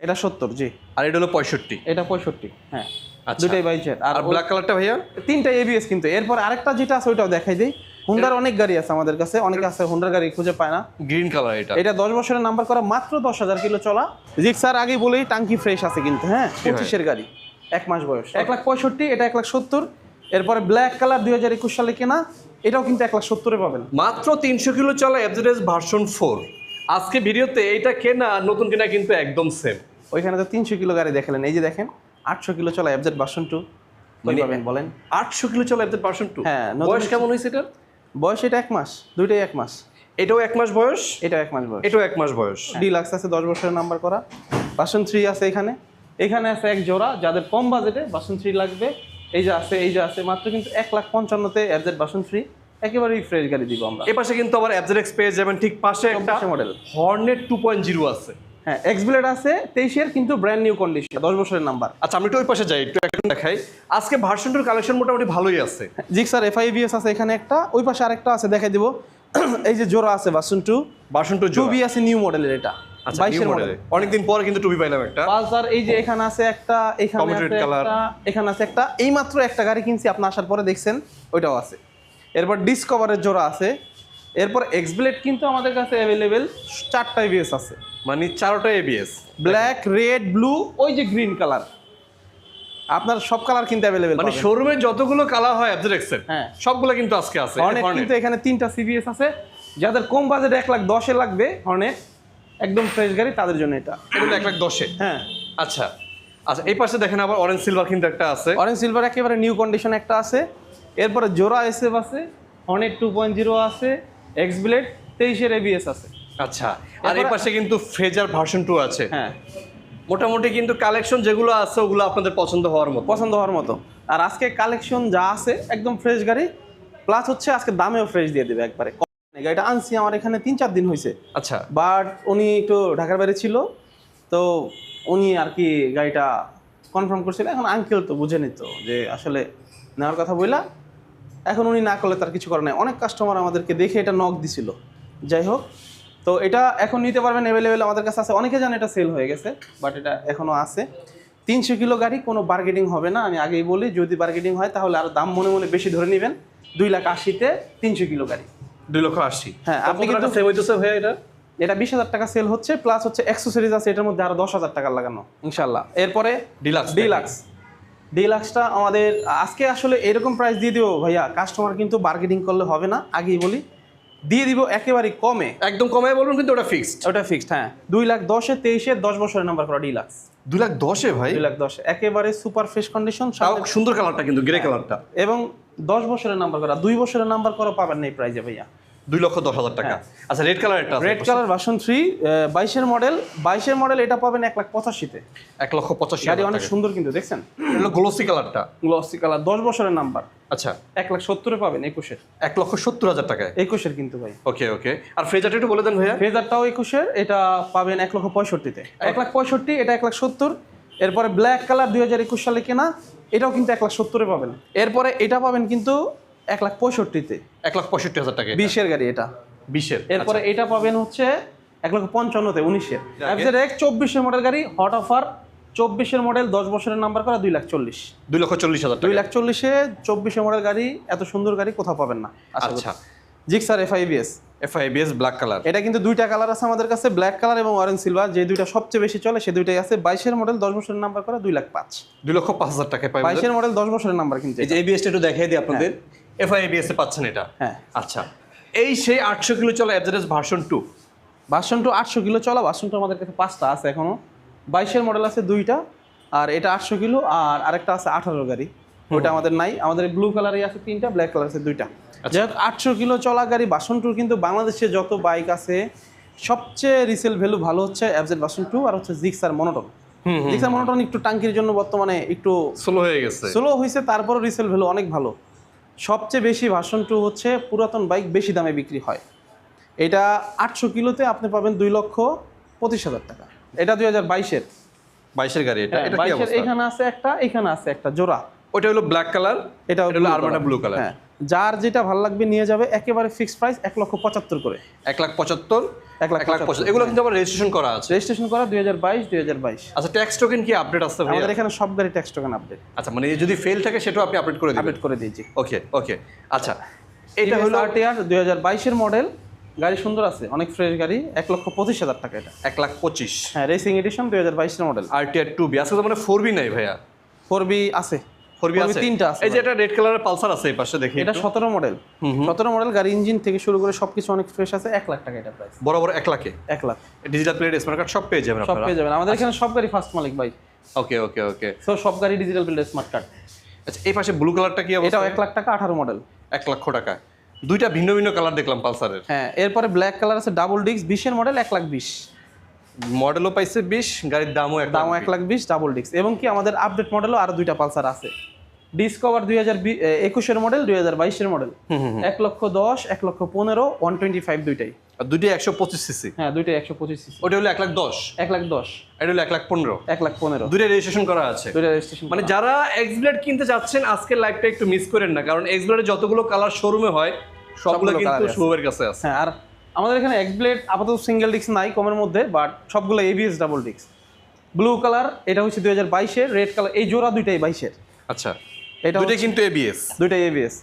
এটা সত্তর জি। আর এটা হলো পঁয়ষট্টি। এটা পঁয়ষট্টি হ্যাঁ। আচ্ছা। দুটাই বাইশের আর ব্ল্যাক কালারটা ভাইয়া? তিনটা এবিএস কিন্তু। এরপর আরেকটা যেটা আছে ওইটাও দেখাই দিই। হুন্ডার অনেক গাড়ি আছে আমাদের কাছে। অনেকে আছে হুন্ডার গাড়ি খুঁজে পায় না। গ্রিন কালার এটা। এটা দশ বছরের নাম্বার করা মাত্র দশ হাজার কিলো চলা। জিক স্যার আগেই বলেই টাঙ্কি ফ্রেশ আছে কিন্তু হ্যাঁ? পঁচিশের গাড়ি। এক মাস বয়স। এক লাখ পঁয়ষট্টি এটা এক লাখ সত্তর। এরপরে ব্ল্যাক কালার দুই হাজার একুশ সালে কেনা। এটাও কিন্তু এক লাখ সত্তরে পাবেন। মাত্র তিনশো কিলো চলা এফজেডএস ভার্সন ফোর আজকে ভিডিওতে এইটা কেনা নতুন কেনা কিন্তু একদম সেম ওইখানে তো তিনশো কিলো গাড়ি দেখালেন। এই যে দেখেন আটশো কিলো চলা এফজেড বাসন টু পাবেন বলেন। আটশো কিলো চলা এফজেড ভার্সন টু হ্যাঁ, বয়স কেমন হয়েছে এটার? বয়স এটা এক মাস দুইটাই এক মাস। এটাও এক মাস বয়স? এটা এক মাস বয়স। এটাও এক মাস বয়স। ডিলাক্স আছে দশ বছরের নাম্বার করা। বাসন থ্রি আছে এখানে। এখানে আছে এক জোড়া যাদের কম বাজেটে বাসন থ্রি লাগবে। এই যে আছে এই যে আছে মাত্র কিন্তু এক লাখ পঞ্চান্নতে এফজেড বাসন থ্রি একেবারেই ফ্রেশ গাড়ি দিব আমরা। এ পাশে কিন্তু আবার এফজেডএক্স পেয়ে যাবেন ঠিক পাশে একটা model Hornet two point zero আছে। হ্যাঁ এক্সব্লেড আছে তেইশের কিন্তু ব্র্যান্ড নিউ কন্ডিশন দশ বছরের নাম্বার আচ্ছা আমি একটু ওই পাশে যাই একটু দেখাই। আজকে ভার্সন টুর কালেকশন মোটামুটি ভালোই আছে। স্যার আছে এখানে একটা ওই পাশে আরেকটা আছে দেখাই দিব। এই যে জোড়া আছে version two version two two B আছে নিউ মডেলের এটা আচ্ছা অনেকদিন পরে কিন্তু টুবি পাইলাম একটা। পালসার এই যে এখানে আছে একটা এখানে আছে একটা এখানে আছে একটা গাড়ি কিনছি আপনি আসার পরে দেখছেন ওইটাও আছে। এরপর ডিসকভারের জোড়া আছে। এরপর এক্সব্লেড কিন্তু আমাদের কাছে অ্যাভেলেবেল চারটা এবিএস আছে। মানে চারোটা এবিএস ব্ল্যাক রেড ব্লু ওই যে গ্রিন কালার আপনার সব কালার কিন্তু অ্যাভেলেবেল মানে শোরুমে যতগুলো কালার হয় এর হ্যাঁ। সবগুলো কিন্তু আজকে আছে হর্নেট Hornet। কিন্তু এখানে তিনটা সিবিএস আছে। যাদের কম বাজেট এক লাখ দশে লাগবে হর্নেট একদম ফ্রেশ গাড়ি তাদের জন্য এটা। এটা এক লাখ দশে? হ্যাঁ। আচ্ছা। আচ্ছা এই পাশে দেখেন আবার অরেঞ্জ সিলভার কিন্তু একটা আছে। অরেঞ্জ সিলভার একেবারে নিউ কন্ডিশন একটা আছে। এরপরে জোড়া এসএফ আছে হর্নেট টু পয়েন্ট জিরো আছে। এক্স ব্লেড তেইশের এবিএস আছে। আচ্ছা আর এই পাশে কিন্তু ফ্রেজার ভার্সন টু আছে। হ্যাঁ। মোটামুটি কিন্তু কালেকশন যেগুলো আছে ওগুলো আপনাদের পছন্দ হওয়ার মতো। পছন্দ হওয়ার মতো। আর আজকে কালেকশন যা আছে একদম ফ্রেশ গাড়ি প্লাস হচ্ছে আজকে দামেও ফ্রেশ দিয়ে দেবে একবারে। গাড়িটা আনছি আমার এখানে তিন চার দিন হয়েছে আচ্ছা। বাট উনি একটু ঢাকার বাইরে ছিল তো উনি আর কি গাড়িটা কনফার্ম করছিল। এখন আঙ্কেল তো বুঝে নিত যে আসলে নেওয়ার কথা বইলা এখন উনি না করলে তার কিছু করার নাই। অনেক কাস্টমার আমাদেরকে দেখে এটা নক দিছিল। যাই হোক তো এটা এখন নিতে পারবেন অ্যাভেলেবেল আমাদের কাছে আছে। অনেকে জানে এটা সেল হয়ে গেছে বাট এটা এখনও আছে। তিনশো কিলো গাড়ি কোনো বার্গেটিং হবে না। আমি আগেই বলি যদি বার্গেটিং হয় তাহলে আরও দাম মনে মনে বেশি ধরে নেবেন। দুই লাখ আশিতে তিনশো কিলো গাড়ি। দুই লক্ষ আশি। হ্যাঁ, আপনি কিন্তু- হইতেছে ভাইয়া এটা? এটা বিশ হাজার টাকা সেল হচ্ছে প্লাস হচ্ছে অ্যাক্সেসরিজ আছে এটার মধ্যে আরও দশ হাজার টাকা লাগানো ইনশাল্লাহ। এরপরে ডিলাক্স ডিলাক্স ডিলাক্সটা আমাদের আজকে আসলে এরকম প্রাইস দিয়ে দিব ভাইয়া। কাস্টমার কিন্তু বার্গেটিং করলে হবে না আগেই বলি। দিয়ে দিব একেবারে কমে। একদম কমে বলুন কিন্তু ওটা ফিক্সড ওটা ফিক্সড হ্যাঁ। দুই লাখ দশে তেইশে দশ বছরের নাম্বার করা ডিলাক্স দুই লাখ দশে ভাই? দুই লাখ দশ। একেবারে সুপার ফ্রেশ কন্ডিশন সুন্দর কালারটা কিন্তু গ্রে কালারটা এবং দশ বছরের নাম্বার করা দুই বছরের নাম্বার করা পাবেন না এই প্রাইজে ভাইয়া। দুই লক্ষ দশ হাজার টাকা। আচ্ছা রেড কালার একটা রেড কালার ভার্সন থ্রি বাইশের মডেল বাইশের মডেল এটা পাবেন এক লাখ পঁচাশিতে এক লক্ষ পঁচাশি গাড়ি অনেক সুন্দর কিন্তু দেখছেন? এটা গ্লোসি কালারটা গ্লসি কালার দশ বছরের নাম্বার আচ্ছা। এক লাখ সত্তরে পাবেন একুশের। এক লক্ষ সত্তর হাজার টাকায়। একুশের কিন্তু ভাই। ওকে ওকে। আর ফ্রেজারটা একটু বলে দেন ভাইয়া। ফেজারটাও একুশের এটা পাবেন এক লক্ষ পঁয়ষট্টিতে এক লাখ পঁয়ষট্টি এটা এক লাখ সত্তর। এরপরে ব্ল্যাক কালার দুই হাজার একুশ সালে কেনা এটাও কিন্তু এক লাখ সত্তরে পাবেন। এরপরে এটা পাবেন কিন্তু এক লাখ পঁয়ষট্টিতে। এক লাখ পঁয়ষট্টি হাজার টাকা বিশের গাড়ি এটা। বিশের এরপরে এটা পাবেন হচ্ছে এক লক্ষ পঞ্চান্নতে উনিশের। এফজেড এক চব্বিশের মডেল গাড়ি হট অফার চব্বিশের মডেল দশ বছরের নাম্বার করা দুই লাখ চল্লিশ। দুই লক্ষ চল্লিশ হাজার দুই লাখ চল্লিশে চব্বিশের মডেল গাড়ি এত সুন্দর গাড়ি কোথাও পাবেন না আচ্ছা। Gixxer FIBS. F I BS black colour. এটা কিন্তু দুইটা কালার আছে আমাদের কাছে ব্ল্যাক কালার এবং অরেঞ্জ সিলভার। যে দুইটা সবচেয়ে বেশি চলে সে দুইটাই আছে। বাইশের মডেল দশ বছরের নাম্বার করা দুই লাখ পাঁচ। দুই লক্ষ পাঁচ হাজার পাই বাইশের মডেল দশ বছরের নাম্বার কিন্তু এই যে এবিএসটা একটু দেখাই দিই আপনাদের। এফ এ পাচ্ছেন এটা? হ্যাঁ। আচ্ছা। এই সেই আটশো কিলো চলা FZS version two version two আটশো কিলো চলা ভার্সন টু আমাদের কাছে পাঁচটা আছে এখনও। বাইশের মডেল আছে দুইটা আর এটা আটশো কিলো আর আরেকটা আছে আঠারো গাড়ি। ওইটা আমাদের নাই। আমাদের ব্লু কালারই আছে তিনটা ব্ল্যাক কালার আছে দুইটা। যাই হোক আটশো কিলো চলা গাড়ি বাসন টুর কিন্তু বাংলাদেশে যত বাইক আছে সবচেয়ে রিসেল ভ্যালু ভালো হচ্ছে অ্যাবজেট বাসন টু আর হচ্ছে জিক্সার মনোটন জিক্সার মনোটন একটু টাঙ্কির জন্য বর্তমানে একটু স্লো হয়ে গেছে। স্লো হয়েছে তারপরও রিসেল ভ্যালু অনেক ভালো। সবচেয়ে বেশি ভার্সন টু হচ্ছে পুরাতন বাইক বেশি দামে বিক্রি হয়। এটা আটশো কিলোতে আপনি পাবেন দুই লক্ষ পঁচিশ হাজার টাকা। এটা দুই হাজার বাইশের। বাইশের গাড়ি এটা এটা বাইশের অবস্থা? এখানে আছে একটা এখানে আছে একটা জোড়া। ওটা হলো ব্ল্যাক কালার এটা হলো blue ব্লু কালার হ্যাঁ। যার যেটা ভালো লাগবে নিয়ে যাবে একেবারে ফিক্সড প্রাইস এক লক্ষ পঁচাত্তর করে। এক লাখ পঁচাত্তর? এক লাখ লাখ পঁচাত্তর। এগুলো কিন্তু আবার রেজিস্ট্রেশন করা আছে। রেজিস্ট্রেশন করা দুই হাজার বাইশ দুই হাজার বাইশ। আচ্ছা ট্যাক্স টোকেন কি আপডেট আসতে ভাইয়া? আমাদের এখানে সব গাড়ি ট্যাক্স টোকেন আপডেট আচ্ছা মানে যদি ফেল থাকে সেটাও আপনি আপডেট করে আপডেট করে দিয়েছি। ওকে ওকে আচ্ছা এটা হলো হলো আরটিআর দুই হাজার বাইশের মডেল গাড়ি সুন্দর আছে অনেক ফ্রেশ গাড়ি এক লক্ষ পঁচিশ হাজার টাকা এটা। এক লাখ পঁচিশ। হ্যাঁ রেসিং এডিশন দুই হাজার বাইশের মডেল টি বি আজকে তো মানে ফোর বি নাই ভাইয়া? ফোর বি আছে। ফোর বি 4B আছে। তিনটা আছে এই যে এটা রেড কালারের পালসার আছে এই পাশে দেখি এটা সতেরো মডেল সতেরো মডেল গাড়ি ইঞ্জিন থেকে শুরু করে সবকিছু অনেক ফ্রেশ আছে এক লাখ টাকা এটা প্রাইস লাখে? Lakh. Digital plate smart card সব পেয়ে যাবেন সব আপনারা। পেয়ে যাবেন। আমাদের এখানে সব গাড়ি ফার্স্ট মালিক ভাই। ওকে ওকে ওকে সো সব গাড়ি ডিজিটাল স্মার্ট কার্ড আচ্ছা এই পাশে ব্লু কালারটা কি লাখ টাকা আঠারো মডেল এক লক্ষ টাকা। দুইটা ভিন্ন ভিন্ন কালার দেখলাম পালসারের। হ্যাঁ এরপরে ব্ল্যাক কালার আছে ডাবল ডিস্ক বিশের মডেল এক লাখ বিশ। মডেলও পাইছে বিশ গাড়ির দামও দামও এক লাখ বিশ ডাবল ডিস্ক এবং কি আমাদের আপডেট মডেলও আরও দুইটা পালসার আছে। ডিসকভার দুই হাজার একুশের মডেল দুই হাজার বাইশের মডেল এক লক্ষ দশ এক লক্ষ পনেরো ওয়ান টোয়েন্টি ফাইভ দুইটাই। আর দুইটাই একশো পঁচিশ সিসি হ্যাঁ দুইটাই একশো পঁচিশ সিসি ওটা হলো এক লাখ দশ। এক লাখ দশ। এটা হলো এক লাখ পনেরো। এক লাখ পনেরো। দুইটা রেজিস্ট্রেশন করা আছে। দুইটা রেজিস্ট্রেশন মানে যারা এক্সব্লেড কিনতে চাচ্ছেন আজকের লাইভটা একটু মিস করেন না কারণ এক্সব্লেডের যতগুলো কালার শোরুমে হয় সবগুলো কিন্তু শুভের কাছে আছে। হ্যাঁ আর আমাদের এখানে এক্স ব্লেড আপাতত সিঙ্গেল ডিস্ক নাই কমের মধ্যে বাট সবগুলো ABS double disc blue colour এটা হচ্ছে দুই হাজার বাইশের রেড কালার এই জোড়া দুইটাই বাইশের। আচ্ছা। এটা হচ্ছে- কিন্তু এবিএস দুইটাই এবিএস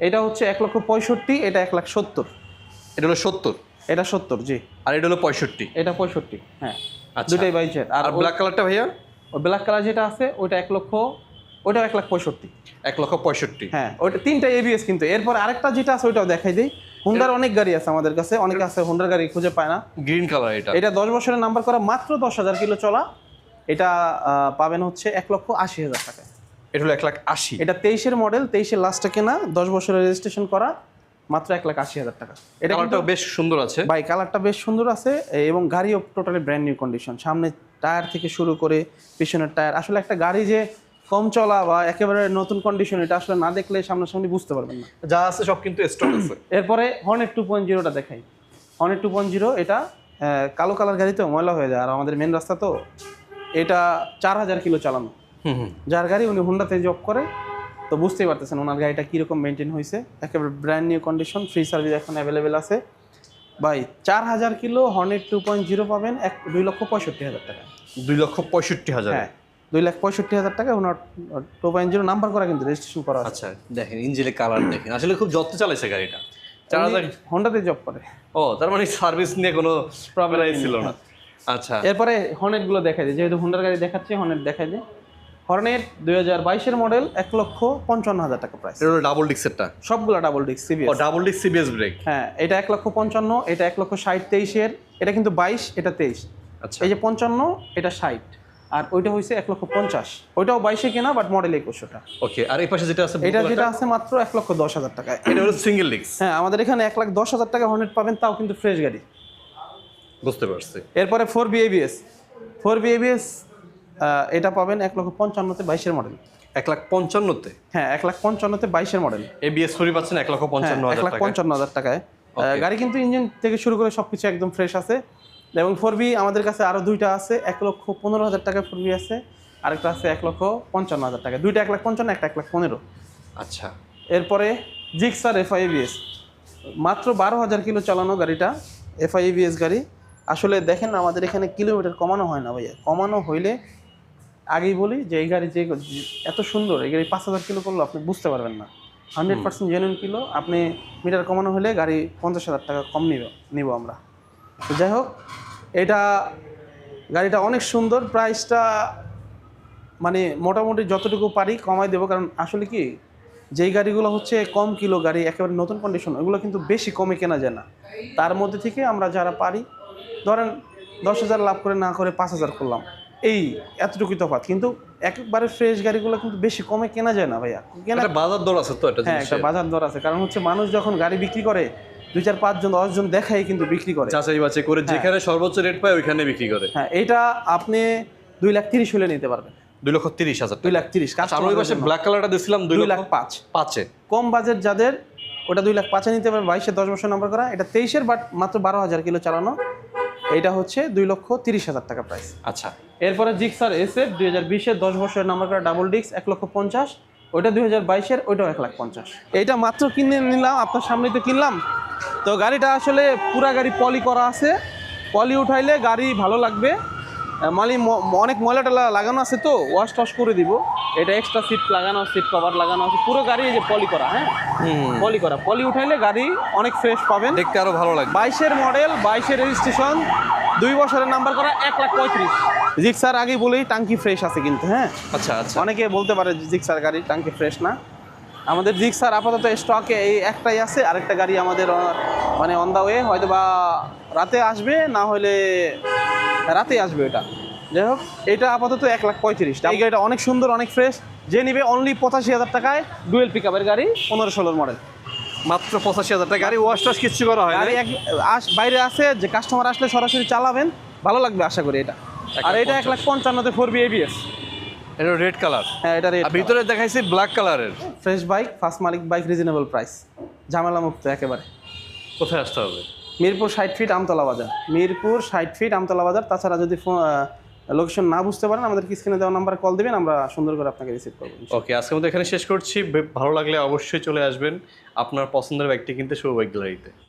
এটা হচ্ছে এক লক্ষ পঁয়ষট্টি এটা এক লাখ সত্তর। এটা হলো সত্তর? এটা সত্তর জি। আর এটা হলো পঁয়ষট্টি? এটা পঁয়ষট্টি হ্যাঁ। আচ্ছা। দুইটাই বাইশের আর ব্ল্যাক কালারটা ভাইয়া? ব্ল্যাক কালার যেটা আছে ওইটা এক লক্ষ ওইটাও এক লাখ পঁয়ষট্টি। এক লক্ষ পঁয়ষট্টি। হ্যাঁ ওইটা তিনটা এবিএস কিন্তু। এরপর আরেকটা যেটা আছে ওইটাও দেখাই দিই। হুন্ডার অনেক গাড়ি আছে আমাদের কাছে অনেকে আছে হুন্ডার গাড়ি খুঁজে পায় না। গ্রিন কালার এটা। এটা দশ বছরের নাম্বার করা মাত্র দশ হাজার কিলো চলা। এটা পাবেন হচ্ছে এক লক্ষ আশি হাজার টাকায়। এটা হলো এক লাখ আশি। এটা তেইশের মডেল তেইশের লাস্টে কেনা দশ বছরের রেজিস্ট্রেশন করা মাত্র এক লাখ আশি হাজার টাকা। এটা কিন্তু বেশ সুন্দর আছে। বাই কালারটা বেশ সুন্দর আছে এবং গাড়িও টোটালি ব্র্যান্ড নিউ কন্ডিশন সামনে টায়ার থেকে শুরু করে পিছনের টায়ার আসলে একটা গাড়ি যে কম চলা বা একেবারে নতুন কন্ডিশন এটা আসলে না দেখলে সামনাসামনি বুঝতে পারবেন না। যা আছে সব কিন্তু স্টক আছে। এরপরে হর্নেট টু পয়েন্ট জিরোটা দেখাই। হর্নেট টু পয়েন্ট জিরো এটা কালো কালার গাড়ি তো ময়লা হয়ে যায়। আর আমাদের মেন রাস্তা তো এটা চার হাজার কিলো চালানো। যার গাড়ি উনি হুন্ডাতে জব করে তো বুঝতেই পারতেছেন ওনার গাড়িটা কীরকম মেনটেন হয়েছে। একেবারে brand new condition free service এখন অ্যাভেলেবেল আছে। ভাই চার হাজার kilo Hornet two point zero পাবেন এক দুই লক্ষ পঁয়ষট্টি হাজার টাকা। দুই লক্ষ পঁয়ষট্টি হাজার। হ্যাঁ দুই লাখ পঁয়ষট্টি হাজার টাকা owner two point zero number করা কিন্তু রেজিস্ট্রেশন করা আছে। আচ্ছা দেখেন ইঞ্জিনের কালার দেখেন। আসলে খুব যত্ন চালাইছে গাড়িটা। চার হাজার হন্ডাতে জব করে। ও তার মানে সার্ভিস নিয়ে কোনো প্রবলেম ছিল না। আচ্ছা। এরপরে হর্নেটগুলো দেখাই যায় যেহেতু হুন্ডার গাড়ি দেখাচ্ছে হর্নেট দেখাই যায় হর্নেট দুই হাজার বাইশের মডেল এক লক্ষ পঞ্চান্ন হাজার টাকা প্রাইস এটা হলো ডাবল ডিক্সেরটা সবগুলো ডাবল ডিস্ক সিবিএস ডাবল ডিক্স সিবিএস ব্রেক হ্যাঁ এটা এক লক্ষ পঞ্চান্ন এটা এক লক্ষ ষাট তেইশের এটা কিন্তু বাইশ এটা তেইশ। আচ্ছা। এই যে পঞ্চান্ন এটা ষাট। আর ওইটা হয়েছে এক লক্ষ পঞ্চাশ। ওইটাও বাইশে কেনা বাট মডেল একুশোটা। ওকে আর এই পাশে যেটা আছে এটা যেটা আছে মাত্র এক লক্ষ দশ হাজার টাকা। এটা হলো সিঙ্গেল ডিক্স হ্যাঁ আমাদের এখানে এক লাখ দশ হাজার টাকা হর্নেট পাবেন তাও কিন্তু ফ্রেশ গাড়ি। বুঝতে পারছি। এরপরে ফোর বিএবিএস ফোর বিএবিএস এটা পাবেন এক লক্ষ পঞ্চান্নতে বাইশের মডেল এক লাখ পঞ্চান্নতে? হ্যাঁ এক লাখ পঞ্চান্নতে বাইশের মডেল এবিএস ফ্রি পাচ্ছেন এক লক্ষ পঞ্চান্ন হ্যাঁ, এক হাজার লাখ পঞ্চান্ন হাজার টাকায়। গাড়ি কিন্তু ইঞ্জিন থেকে শুরু করে সবকিছু একদম ফ্রেশ আছে। এবং ফোর বি আমাদের কাছে আরও দুইটা আছে এক লক্ষ পনেরো হাজার টাকা ফোর বি আছে আরেকটা আছে এক লক্ষ পঞ্চান্ন হাজার টাকা দুইটা এক লাখ পঞ্চান্ন একটা এক লাখ পনেরো। আচ্ছা। এরপরে জিক্সার এফআইবিএস মাত্র বারো হাজার কিলো চালানো গাড়িটা এফআইবিএস গাড়ি। আসলে দেখেন আমাদের এখানে কিলোমিটার কমানো হয় না ভাইয়া। কমানো হইলে আগেই বলি যে এই গাড়ি যে এত সুন্দর, এই গাড়ি পাঁচ হাজার কিলো করল, আপনি বুঝতে পারবেন না। হান্ড্রেড পার্সেন্ট জেনুইন কিলো, আপনি মিটার কমানো হলে গাড়ি পঞ্চাশ হাজার টাকা কম নিব নিব আমরা। তো যাই হোক, এটা গাড়িটা অনেক সুন্দর প্রাইসটা মানে মোটামুটি যতটুকু পারি কমাই দেবো, কারণ আসলে কি, যেই গাড়িগুলো হচ্ছে কম কিলো গাড়ি, একেবারে নতুন কন্ডিশন ওগুলো কিন্তু বেশি কমে কেনা যায় না। তার মধ্যে থেকে আমরা যারা পারি, ধরেন দশ হাজার লাভ করে না করে পাঁচ হাজার করলাম। এই এতটুকুই তফাৎ। কিন্তু একবারে ফ্রেশ গাড়িগুলো কিন্তু বেশি কমে কেনা যায় না ভাইয়া। কেনা বাজার দর আছে তো এটা হ্যাঁ একটা বাজার দর আছে। কারণ হচ্ছে মানুষ যখন গাড়ি বিক্রি করে দুই চার পাঁচজন দশজন দেখাই কিন্তু বিক্রি করে। যাচাই বাছাই করে যেখানে সর্বোচ্চ রেট পায় ওইখানে বিক্রি করে। হ্যাঁ এটা আপনি দুই লাখ তিরিশ হলে নিতে পারবেন। দুই লক্ষ তিরিশ হাজার দুই লাখ তিরিশ আচ্ছা আমরা ওই পাশে ব্ল্যাক কালারটা দিয়েছিলাম দুই লাখ পাঁচ। পাঁচে। কম বাজেট যাদের ওটা দুই লাখ পাঁচে নিতে পারবে বাইশে দশ বছর নাম্বার করা। এটা তেইশের বাট মাত্র বারো হাজার কিলো চালানো। এটা হচ্ছে দুই লক্ষ তিরিশ হাজার টাকা প্রাইস আচ্ছা। এরপরে জিক্সার এস এফ দুই হাজার বিশের দশ বছরের নাম্বার করা ডাবল ডিক্স এক লক্ষ পঞ্চাশ ওইটা দুই হাজার বাইশের ওইটাও এক লাখ পঞ্চাশ। এইটা মাত্র কিনে নিলাম আপনার সামনেই তো কিনলাম। তো গাড়িটা আসলে পুরা গাড়ি পলি করা আছে। পলি উঠাইলে গাড়ি ভালো লাগবে। মালি অনেক ময়লা টলা লাগানো আছে তো? ওয়াশ টশ করে দিব। এটা এক্সট্রা সিট লাগানো সিট কভার লাগানো আছে। পুরো গাড়ি এই যে পলি করা হ্যাঁ? পলি করা। পলি উঠাইলে গাড়ি অনেক ফ্রেশ পাবেন। দেখতে আরও ভালো লাগে বাইশের মডেল বাইশের রেজিস্ট্রেশন দুই বছরের নাম্বার করা এক লাখ পঁয়ত্রিশ। জিক্সার আগে বলেই টাঙ্কি ফ্রেশ আছে কিন্তু হ্যাঁ? আচ্ছা আচ্ছা। অনেকে বলতে পারে জিক্সার গাড়ি টাঙ্কি ফ্রেশ না। আমাদের জিক্সার আপাতত স্টকে এই একটাই আছে। আরেকটা গাড়ি আমাদের মানে অন দা ওয়ে হয়তো বা রাতে আসবে না হলে রাতে আসবে এটা। যাই হোক এটা আপাতত এক লাখ পঁয়ত্রিশ। এই গাড়িটা অনেক সুন্দর অনেক ফ্রেশ যে নিবে অনলি পঁচাশি হাজার টাকায় ডুয়েল পিক আপের গাড়ি পনেরো ষোলোর মডেল মাত্র পঁচাশি হাজার টাকা। গাড়ি ওয়াশ টাশ কিচ্ছু করা হয় গাড়ি আস বাইরে আছে যে কাস্টমার আসলে সরাসরি চালাবেন ভালো লাগবে আশা করি এটা। আর এটা এক লাখ পঞ্চান্নতে ফোর বি এবিএস এটা রেড কালার হ্যাঁ এটা আর ভিতরে দেখাইছি ব্ল্যাক কালারের ফ্রেশ বাইক ফার্স্ট মালিক বাইক রিজনেবল প্রাইস ঝামেলা মুক্ত একেবারে। কোথায় আসতে হবে? মিরপুর ষাট ফিট আমতলা বাজার। মিরপুর ষাট ফিট আমতলা বাজার। তাছাড়া যদি লোকেশন না বুঝতে পারেন আমাদের স্ক্রিনে দেওয়া নাম্বারে কল দেবেন, আমরা সুন্দর করে আপনাকে রিসিভ করব ওকে আজকে মধ্যে এখানে শেষ করছি। ভালো লাগলে অবশ্যই চলে আসবেন। আপনার পছন্দের ব্যক্তি কিনতে সৌভাগ্য গ্যালারিতে